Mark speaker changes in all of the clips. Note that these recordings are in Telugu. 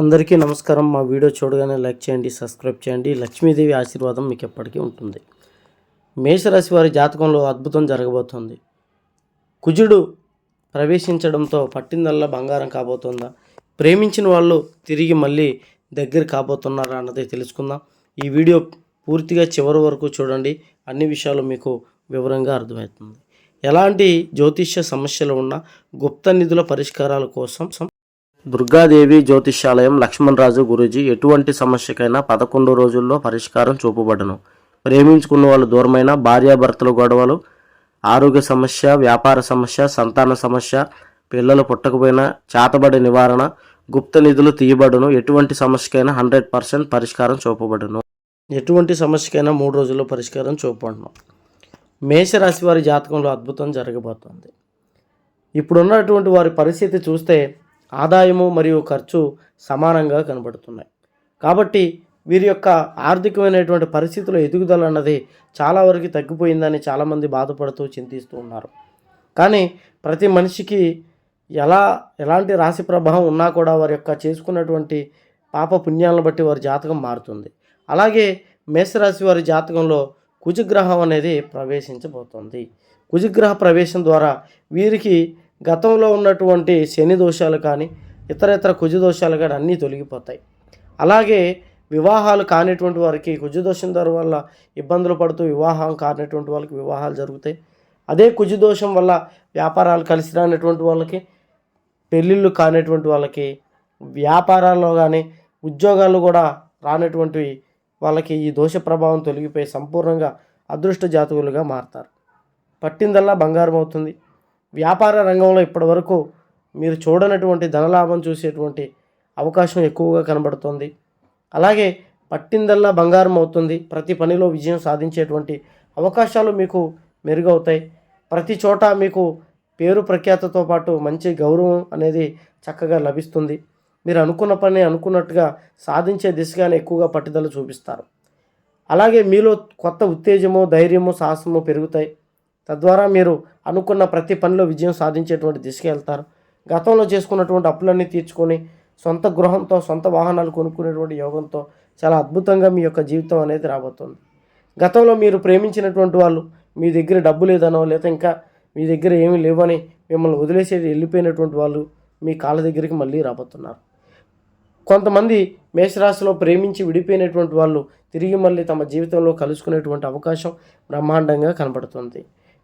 Speaker 1: అందరికీ నమస్కారం. మా వీడియో చూడగానే లైక్ చేయండి సబ్స్క్రైబ్ చేయండి. లక్ష్మీదేవి ఆశీర్వాదం మీకు ఎప్పటికీ ఉంటుంది. మేషరాశి వారి జాతకంలో అద్భుతం జరగబోతోంది. కుజుడు ప్రవేశించడంతో పట్టిందల్లా బంగారం కాబోతుందా? ప్రేమించిన వాళ్ళు తిరిగి మళ్ళీ దగ్గర కాబోతున్నారా అన్నది తెలుసుకుందాం. ఈ వీడియో పూర్తిగా చివరి వరకు చూడండి. అన్ని విషయాలు మీకు వివరంగా అర్థమవుతుంది. ఎలాంటి జ్యోతిష్య సమస్యలు ఉన్నా గుప్త నిధుల పరిష్కారాల కోసం దుర్గాదేవి జ్యోతిష్యాలయం లక్ష్మణరాజు గురూజీ ఎటువంటి సమస్యకైనా పదకొండు రోజుల్లో పరిష్కారం చూపబడను. ప్రేమించుకున్న వాళ్ళు దూరమైన భార్యాభర్తల గొడవలు ఆరోగ్య సమస్య వ్యాపార సమస్య సంతాన సమస్య పిల్లలు పుట్టకపోయినా చేతబడి నివారణ గుప్త నిధులు తీయబడును. ఎటువంటి సమస్యకైనా హండ్రెడ్ పర్సెంట్ పరిష్కారం చూపబడును. ఎటువంటి సమస్యకైనా మూడు రోజుల్లో పరిష్కారం చూపబడను. మేషరాశి వారి జాతకంలో అద్భుతం జరగబోతోంది. ఇప్పుడున్నటువంటి వారి పరిస్థితి చూస్తే ఆదాయము మరియు ఖర్చు సమానంగా కనబడుతున్నాయి. కాబట్టి వీరి యొక్క ఆర్థికమైనటువంటి పరిస్థితుల ఎదుగుదల అన్నది చాలా వరకు తగ్గిపోయిందని చాలామంది బాధపడుతూ చింతిస్తూ ఉన్నారు. కానీ ప్రతి మనిషికి ఎలా ఎలాంటి రాశి ప్రభావం ఉన్నా కూడా వారి యొక్క చేసుకున్నటువంటి పాప పుణ్యాలను బట్టి వారి జాతకం మారుతుంది. అలాగే మేషరాశి వారి జాతకంలో కుజగ్రహం అనేది ప్రవేశించబోతోంది. కుజగ్రహ ప్రవేశం ద్వారా వీరికి గతంలో ఉన్నటువంటి శని దోషాలు కానీ ఇతర ఇతర కుజ దోషాలు కానీ అన్నీ తొలగిపోతాయి. అలాగే వివాహాలు కానిటువంటి వారికి కుజదోషం ద్వారా వల్ల ఇబ్బందులు పడుతూ వివాహం కానిటువంటి వాళ్ళకి వివాహాలు జరుగుతాయి. అదే కుజదోషం వల్ల వ్యాపారాలు కలిసి రానటువంటి వాళ్ళకి పెళ్ళిళ్ళు కానిటువంటి వాళ్ళకి వ్యాపారాల్లో కానీ ఉద్యోగాలు కూడా రానటువంటి వాళ్ళకి ఈ దోష ప్రభావం తొలగిపోయి సంపూర్ణంగా అదృష్ట జాతకులుగా మారతారు. పట్టిందల్లా బంగారం అవుతుంది. వ్యాపార రంగంలో ఇప్పటివరకు మీరు చూడనటువంటి ధనలాభం చూసేటువంటి అవకాశం ఎక్కువగా కనబడుతుంది. అలాగే పట్టిందల్లా బంగారం అవుతుంది. ప్రతి పనిలో విజయం సాధించేటువంటి అవకాశాలు మీకు మెరుగవుతాయి. ప్రతి చోట మీకు పేరు ప్రఖ్యాతతో పాటు మంచి గౌరవం అనేది చక్కగా లభిస్తుంది. మీరు అనుకున్న పని అనుకున్నట్టుగా సాధించే దిశగానే ఎక్కువగా పట్టుదల చూపిస్తారు. అలాగే మీలో కొత్త ఉత్తేజము ధైర్యము సాహసము పెరుగుతాయి. తద్వారా మీరు అనుకున్న ప్రతి పనిలో విజయం సాధించేటువంటి దిశకి వెళ్తారు. గతంలో చేసుకున్నటువంటి అప్పులన్నీ తీర్చుకొని సొంత గృహంతో సొంత వాహనాలు కొనుక్కునేటువంటి యోగంతో చాలా అద్భుతంగా మీ యొక్క జీవితం అనేది రాబోతుంది. గతంలో మీరు ప్రేమించినటువంటి వాళ్ళు మీ దగ్గర డబ్బు లేదనో లేదా ఇంకా మీ దగ్గర ఏమీ లేవని మిమ్మల్ని వదిలేసేది వెళ్ళిపోయినటువంటి వాళ్ళు మీ కాళ్ళ దగ్గరికి మళ్ళీ రాబోతున్నారు. కొంతమంది మేషరాశిలో ప్రేమించి విడిపోయినటువంటి వాళ్ళు తిరిగి మళ్ళీ తమ జీవితంలో కలుసుకునేటువంటి అవకాశం బ్రహ్మాండంగా కనబడుతుంది.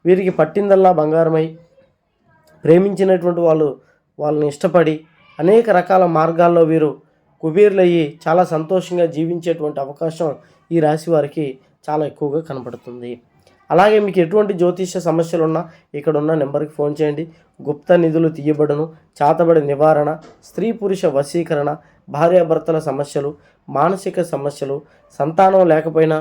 Speaker 1: వీరికి పట్టిందల్లా బంగారమై ప్రేమించినటువంటి వాళ్ళు వాళ్ళని ఇష్టపడి అనేక రకాల మార్గాల్లో వీరు కుబీర్లయ్యి చాలా సంతోషంగా జీవించేటువంటి అవకాశం ఈ రాశి వారికి చాలా ఎక్కువగా కనపడుతుంది. అలాగే మీకు ఎటువంటి జ్యోతిష సమస్యలు ఉన్నా ఇక్కడ ఉన్న నెంబర్కి ఫోన్ చేయండి. గుప్త నిధులు తీయబడును. చాతబడి నివారణ స్త్రీ పురుష వశీకరణ భార్యాభర్తల సమస్యలు మానసిక సమస్యలు సంతానం లేకపోయినా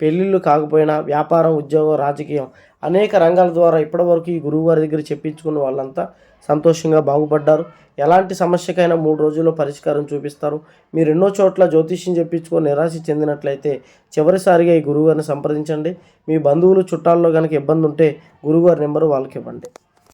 Speaker 1: పెళ్ళిళ్ళు కాకపోయినా వ్యాపారం ఉద్యోగం రాజకీయం అనేక రంగాల ద్వారా ఇప్పటివరకు ఈ గురువు గారి దగ్గర చెప్పించుకున్న వాళ్ళంతా సంతోషంగా బాగుపడ్డారు. ఎలాంటి సమస్యకైనా మూడు రోజుల్లో పరిష్కారం చూపిస్తారు. మీరు ఎన్నో చోట్ల జ్యోతిష్యం చెప్పించుకొని నిరాశ చెందినట్లయితే చివరిసారిగా ఈ గురువుగారిని సంప్రదించండి. మీ బంధువులు చుట్టాల్లో కనుక ఇబ్బంది ఉంటే గురువుగారి నెంబరు వాళ్ళకి ఇవ్వండి